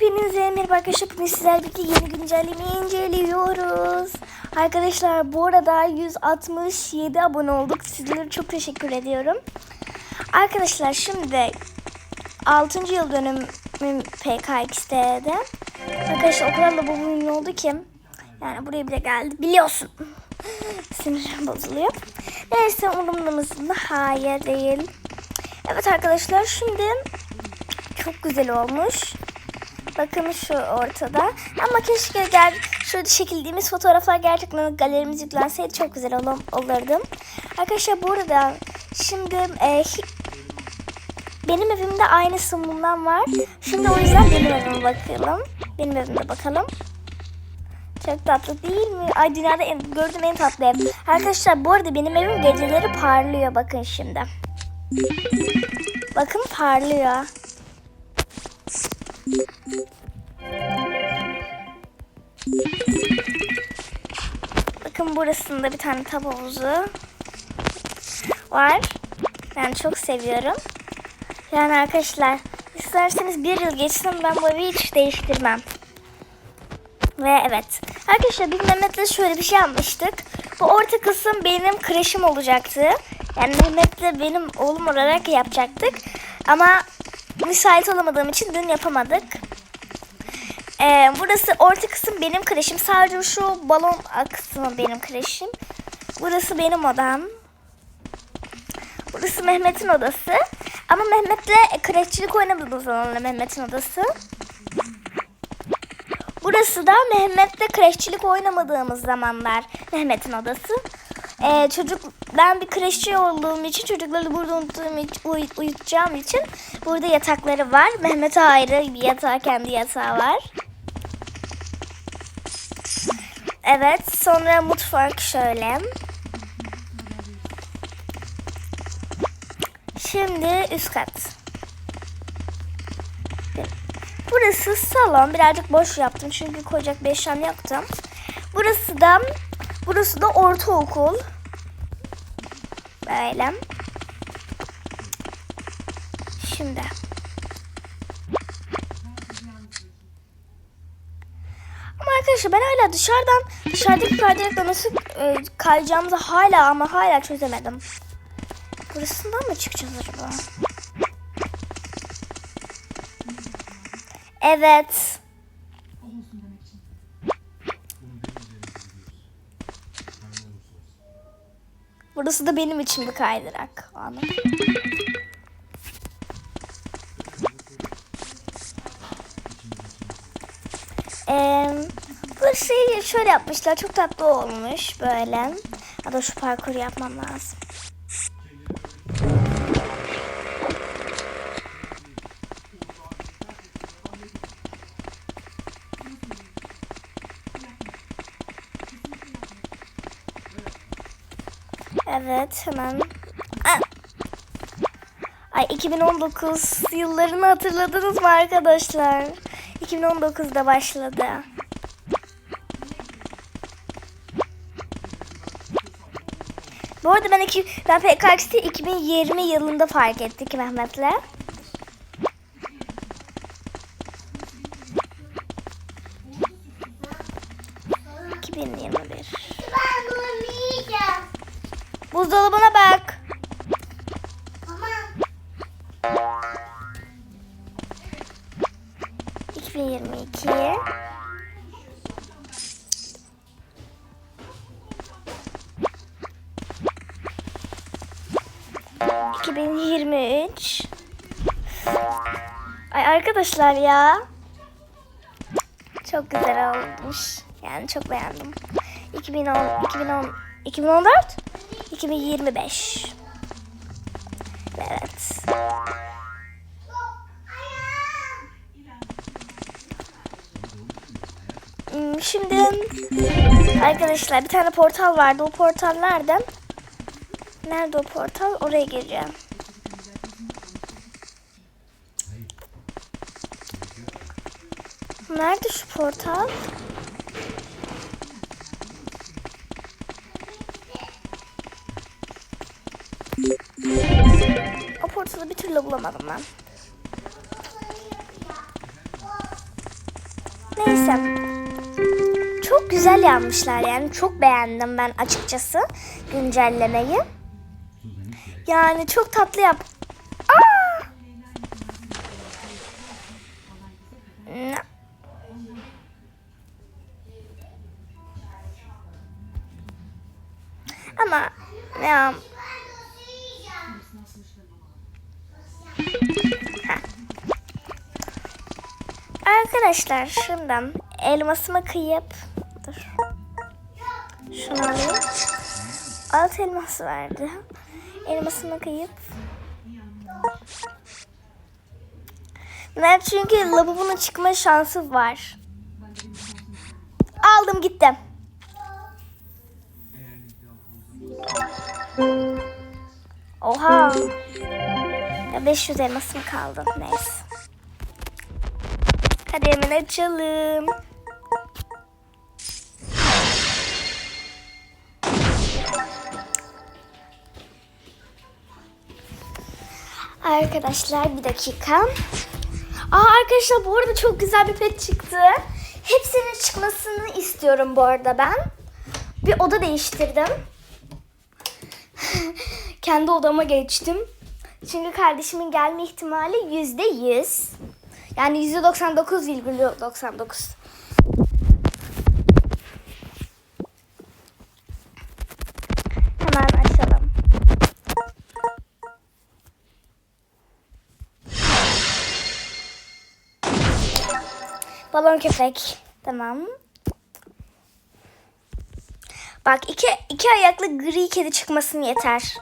Hepinize merhaba arkadaşlar. Bugün sizlerle birlikte yeni güncellemeyi inceliyoruz. Arkadaşlar bu arada 167 abone olduk. Sizlere çok teşekkür ediyorum. Arkadaşlar şimdi 6. yıl dönümüm PKX'de. Arkadaşlar o kadar da bu ünlü oldu ki. Yani buraya bile geldi. Biliyorsun. Sinirim bozuluyor. Neyse umurumda da hayır değil. Evet arkadaşlar şimdi çok güzel olmuş. Bakın şu ortada. Ama keşke gel şurada çekildiğimiz fotoğraflar gerçekten galerimiz yüklenseydi çok güzel ol olurdu. Arkadaşlar burada şimdi e, benim evimde aynısı bundan var. Şimdi o yüzden benim evime bakalım. Benim evimde bakalım. Çok tatlı değil mi? Ay dünyada en, gördüğüm en tatlı ev. Arkadaşlar bu arada benim evim geceleri parlıyor. Bakın şimdi. Bakın parlıyor. Bakın burasında bir tane tab havuzu var. Ben çok seviyorum. Yani arkadaşlar isterseniz bir yıl geçsin ben bu evi hiç değiştirmem. Ve evet. Arkadaşlar biz Mehmet'le şöyle bir şey yapmıştık. Bu orta kısım benim kreşim olacaktı. Yani Mehmet'le benim oğlum olarak yapacaktık. Ama müsait olamadığım için dün yapamadık. Ee, burası orta kısım benim kreşim. Sadece şu balon kısmı benim kreşim. Burası benim odam. Burası Mehmet'in odası. Ama Mehmet'le kreşçilik oynamadığımız zamanla Mehmet'in odası. Burası da Mehmet'le kreşçilik oynamadığımız zamanlar Mehmet'in odası. Ee, çocuk ben bir kreşçi olduğum için çocukları burada unuttuğum için, uy, uyutacağım için burada yatakları var. Mehmet'e ayrı bir yatağı kendi yatağı var. Evet sonra mutfak şöyle. Şimdi üst kat. Burası salon. Birazcık boş yaptım çünkü koyacak bir eşyam yoktu. Burası da burası da ortaokul. Böyle. Şimdi. Ama arkadaşlar ben hala dışarıdan dışarıdaki perdelerle nasıl e, kayacağımızı hala ama hala çözemedim. Burasından mı çıkacağız acaba? Evet. Burası da benim için bir kaydırak. Anladım. Ee, bu şeyi şöyle yapmışlar. Çok tatlı olmuş böyle. Ya şu parkuru yapmam lazım. Evet hemen. Ah! Ay 2019 yıllarını hatırladınız mı arkadaşlar? 2019'da başladı. Bu arada ben, iki, ben PKX'yi 2020 yılında fark ettik Mehmet'le. Arkadaşlar ya... ...çok güzel olmuş. Yani çok beğendim. 2010... 2010... 2014? 2025. Evet. Hmm, Şimdi arkadaşlar bir tane portal vardı. O portal nerede? Nerede o portal? Oraya gireceğim. Nerede şu portal? O portalı bir türlü bulamadım ben. Neyse. Çok güzel yapmışlar yani. Çok beğendim ben açıkçası güncellemeyi. Yani çok tatlı yap. Arkadaşlar şundan elmasımı kıyıp dur. Şunu alayım. Alt elmas verdi. Elmasımı kıyıp ne çünkü lavabonun çıkma şansı var. Aldım gittim. Oha. Ya 500 elmasım kaldı. Neyse. Hadi hemen açalım. Arkadaşlar bir dakika. Aa arkadaşlar bu arada çok güzel bir pet çıktı. Hepsinin çıkmasını istiyorum bu arada ben. Bir oda değiştirdim. Kendi odama geçtim. Çünkü kardeşimin gelme ihtimali yüzde yüz. Yani yüzde 99,99. Hemen açalım. Balon köpek. Tamam. Bak iki, iki ayaklı gri kedi çıkmasın yeter.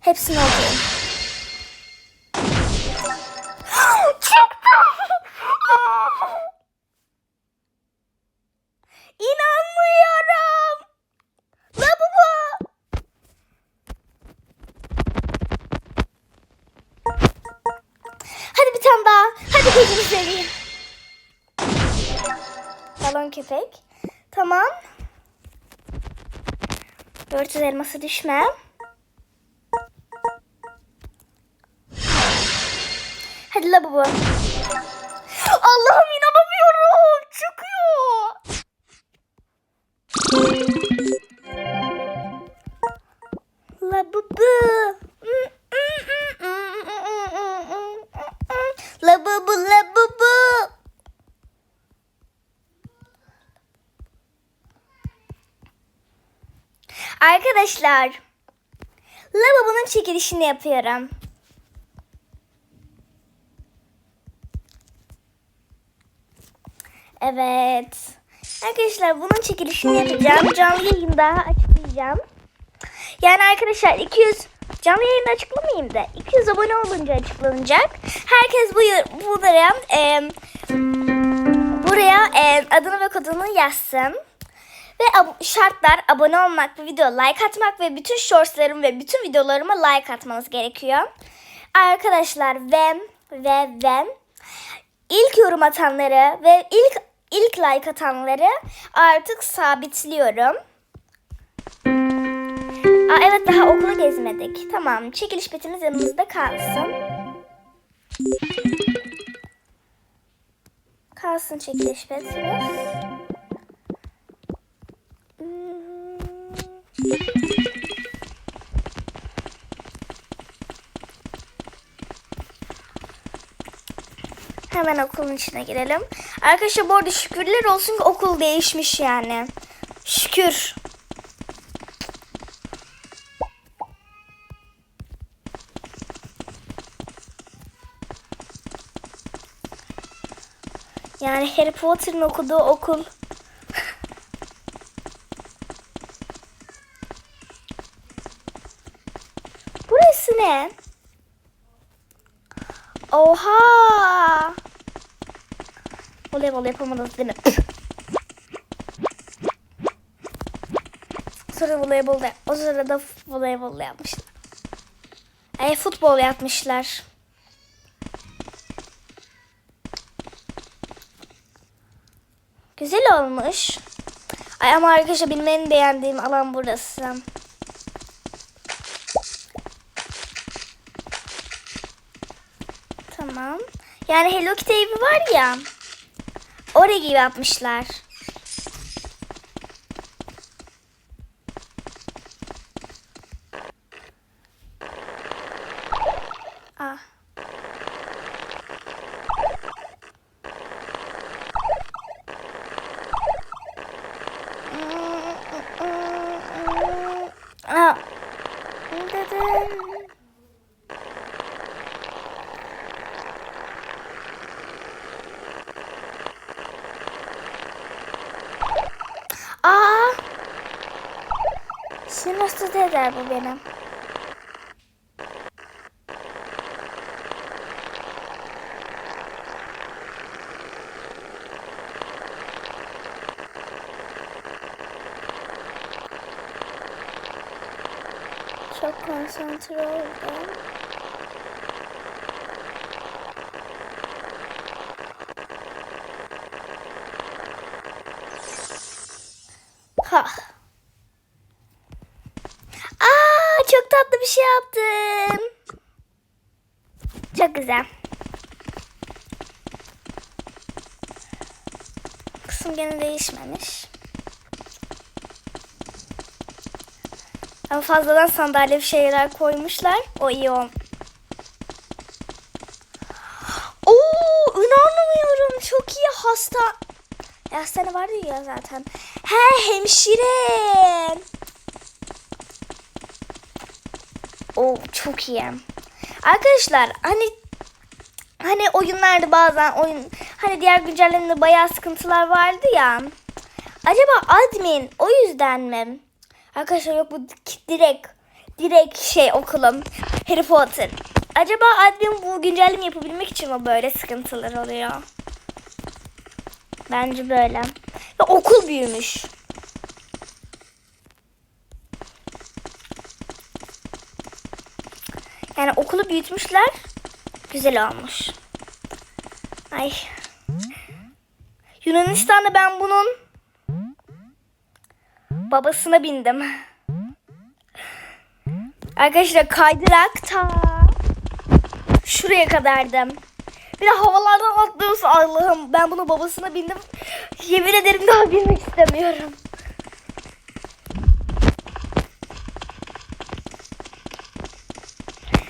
Hepsini okuyayım. Çıktı. İnanmıyorum. Lavabo. Hadi bir tane daha. Hadi gözünü seveyim. Balon köpek. Tamam. 400 elması düşme. Lavabo. Allah'ım inanamıyorum. Çıkıyor. Labubu. Labubu labubu. Arkadaşlar. Lavabonun çekilişini yapıyorum. Evet. Arkadaşlar bunun çekilişini yapacağım. Canlı yayında açıklayacağım. Yani arkadaşlar 200 canlı yayında açıklamayayım da 200 abone olunca açıklanacak. Herkes bu bu buraya e, buraya e, adını ve kodunu yazsın. Ve ab- şartlar abone olmak ve video like atmak ve bütün shortslarım ve bütün videolarıma like atmanız gerekiyor. Arkadaşlar ve ve ve ilk yorum atanları ve ilk ilk like atanları artık sabitliyorum. Aa, evet daha okulu gezmedik. Tamam çekiliş betimiz yanımızda kalsın. Kalsın çekiliş betimiz. Hmm. Hemen okulun içine girelim. Arkadaşlar bu arada şükürler olsun ki okul değişmiş yani. Şükür. Yani Harry Potter'ın okuduğu okul. Burası ne? Oha! Voleybol yapamadınız değil mi? Sonra voleybol da, o sırada voleybol yapmışlar. Ay futbol yapmışlar. Güzel olmuş. Ay ama arkadaşlar benim en beğendiğim alan burası. Tamam. Yani Hello Kitty evi var ya. Oraya gibi yapmışlar. Sinürsüz eder bu benim. Çok konsantre oldum. Ha. Aa, çok tatlı bir şey yaptım. Çok güzel. Kısım gene değişmemiş. Ama fazladan sandalye bir şeyler koymuşlar. O iyi ol. Oo, inanmıyorum. Çok iyi hasta. E, hastane vardı ya zaten. He hemşire. O çok iyi. Arkadaşlar hani hani oyunlarda bazen oyun hani diğer güncellemede bayağı sıkıntılar vardı ya. Acaba admin o yüzden mi? Arkadaşlar yok bu direkt direkt şey okulum Harry Potter. Acaba admin bu güncelleme yapabilmek için mi böyle sıkıntılar oluyor? Bence böyle. Ve okul büyümüş. Yani okulu büyütmüşler. Güzel olmuş. Ay. Yunanistan'da ben bunun babasına bindim. Arkadaşlar kaydırak ta şuraya kadardım. Bir de havalardan atlıyorsa Allah'ım ben bunu babasına bindim. Yemin ederim daha binmek istemiyorum.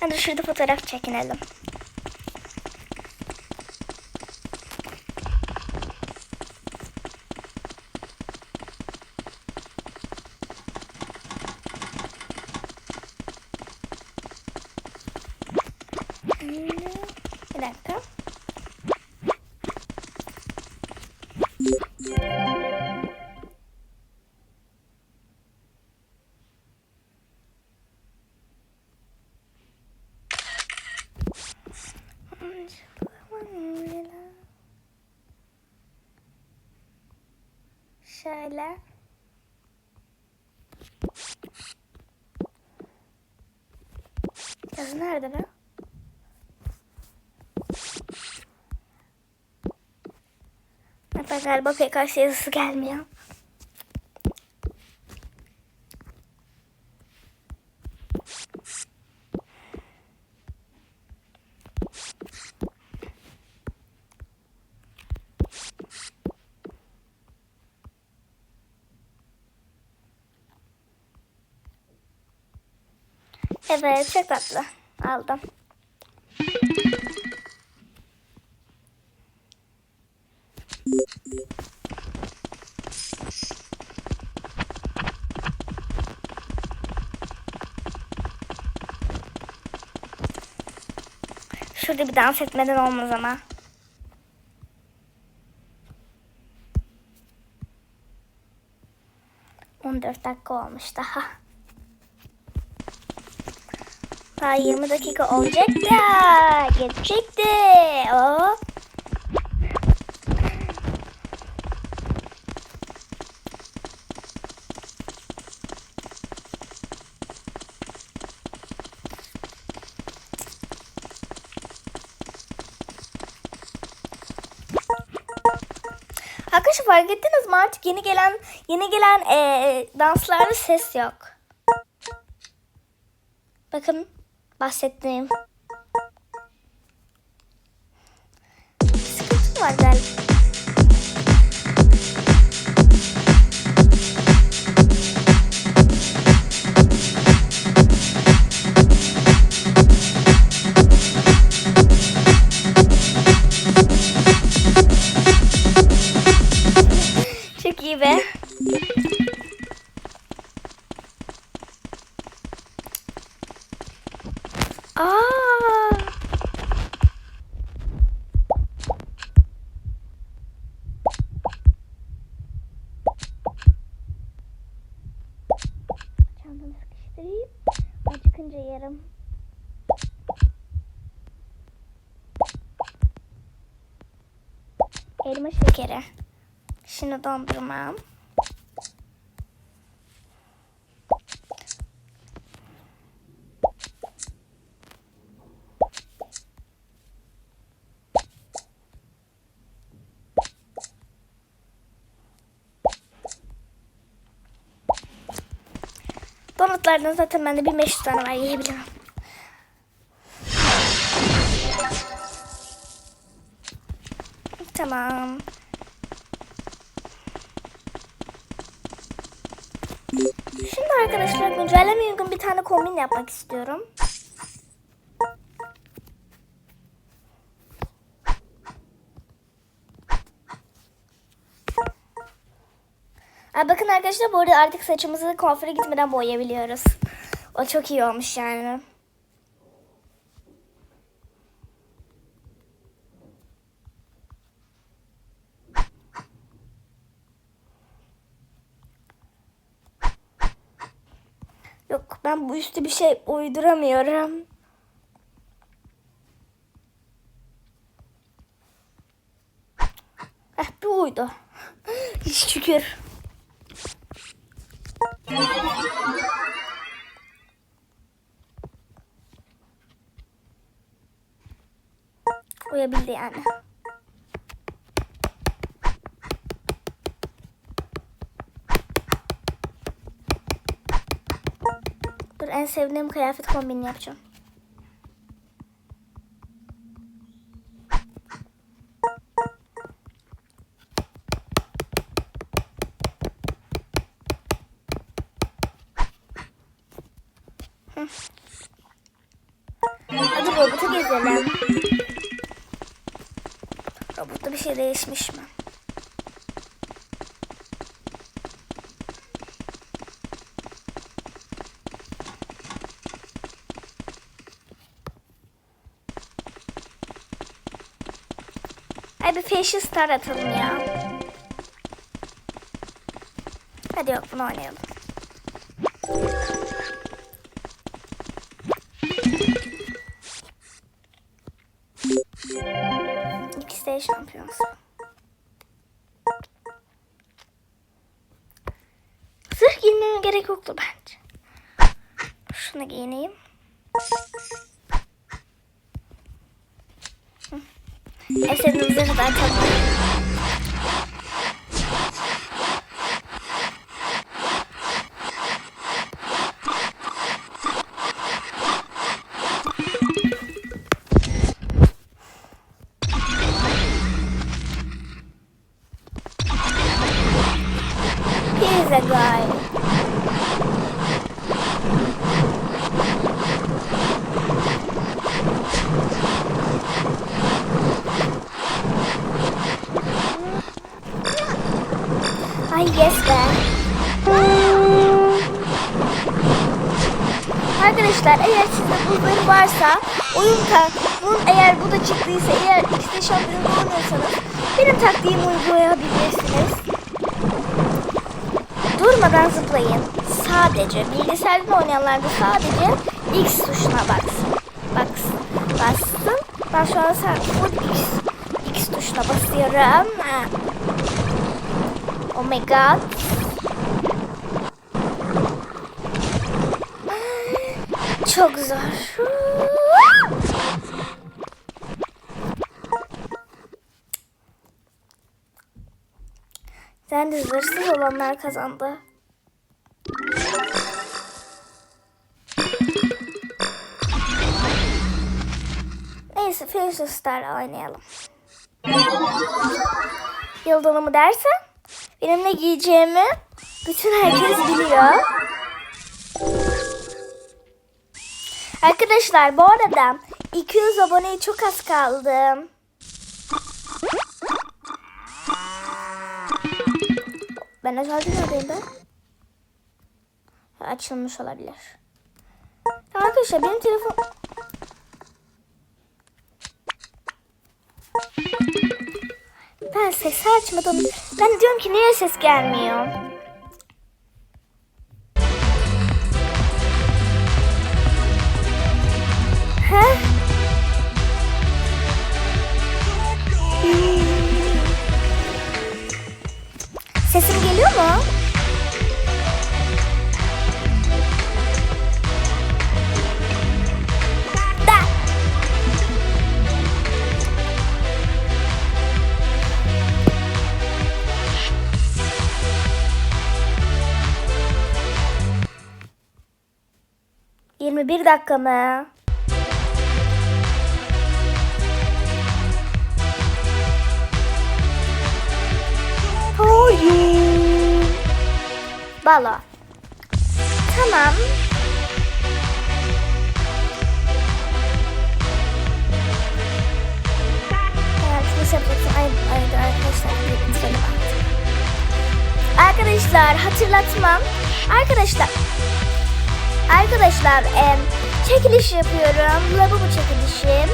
Hadi şurada fotoğraf çekinelim. Şöyle. Yazı nerede be? Hatta galiba PKS yazısı gelmiyor. Evet çok tatlı. Aldım. Şurada bir dans etmeden olmaz ama. On dört dakika olmuş daha. Daha 20 dakika olacak da geçecekti. Oo. Arkadaşlar fark ettiniz mi artık yeni gelen yeni gelen eee danslarda ses yok. Bakın bahsettiğim. Sıkıntı var galiba. göstereyim. Acıkınca yerim. Elma şekeri. Şimdi dondurmam. Donutlardan zaten bende bir 500 tane var yiyebilirim. Tamam. Şimdi arkadaşlar güncelleme uygun bir tane kombin yapmak istiyorum. Arkadaşlar bu arada artık saçımızı kuaföre gitmeden boyayabiliyoruz. O çok iyi olmuş yani. Yok ben bu üstü bir şey uyduramıyorum. Eh bir uydu. Hiç şükür. Uyabildi yani. Dur en sevdiğim kıyafet kombini yapacağım. Hadi robotu gezelim. Robotta bir şey değişmiş mi? Ay bir Fashion Star atalım ya. Hadi yok bunu oynayalım. Yoktu bence. Şunu giyineyim. Hı. En sevdiğim zırhı Arkadaşlar eğer sizde buzları varsa oyun tak bunun eğer bu da çıktıysa eğer X'de şampiyon olmuyorsanız benim taktiğimi uygulayabilirsiniz. Durmadan zıplayın. Sadece bilgisayarda oynayanlar da sadece X tuşuna baksın. Baksın. Bassın. Ben şu an full X, X tuşuna basıyorum. Oh my god. Çok zor. Sen de zırhsız olanlar kazandı. Neyse Fusion Star'la oynayalım. Yıl dönümü dersen benim ne giyeceğimi bütün herkes biliyor. Arkadaşlar bu arada 200 aboneye çok az kaldı. Ben neredeyim ben? Ha, Açılmış olabilir. Tamam arkadaşlar benim telefon... Ben sesi açmadım. Ben diyorum ki niye ses gelmiyor? Bir dakika mı? Hayır. Balo. Tamam. Arkadaşlar hatırlatmam. Arkadaşlar Arkadaşlar em, çekiliş yapıyorum. Lavabo çekilişim.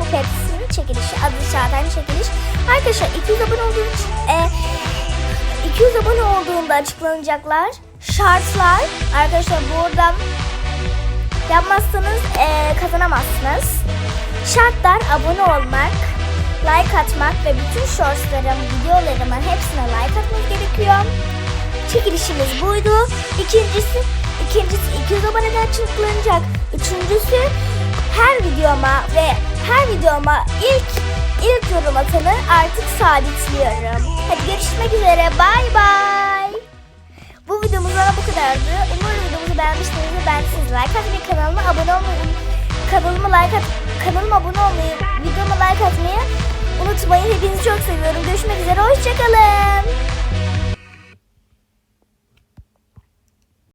Bu Pepsi'nin çekilişi. Adı zaten çekiliş. Arkadaşlar 200 abone olduğum için e, 200 abone olduğunda açıklanacaklar. Şartlar. Arkadaşlar buradan yapmazsanız e, kazanamazsınız. Şartlar abone olmak, like atmak ve bütün shortslarım, videolarımın hepsine like atmanız gerekiyor. Çekilişimiz buydu. İkincisi, ikincisi 200 aboneden açıklanacak. Üçüncüsü her videoma ve her videoma ilk ilk yorum atanı artık sabitliyorum. Hadi görüşmek üzere. Bay bay. Bu videomuz bana bu kadardı. Umarım videomuzu beğenmişsinizdir. Ben siz like atmayı, kanalıma abone olmayı, kanalıma like at, kanalıma abone olmayı, videoma like atmayı unutmayın. Hepinizi çok seviyorum. Görüşmek üzere. Hoşçakalın.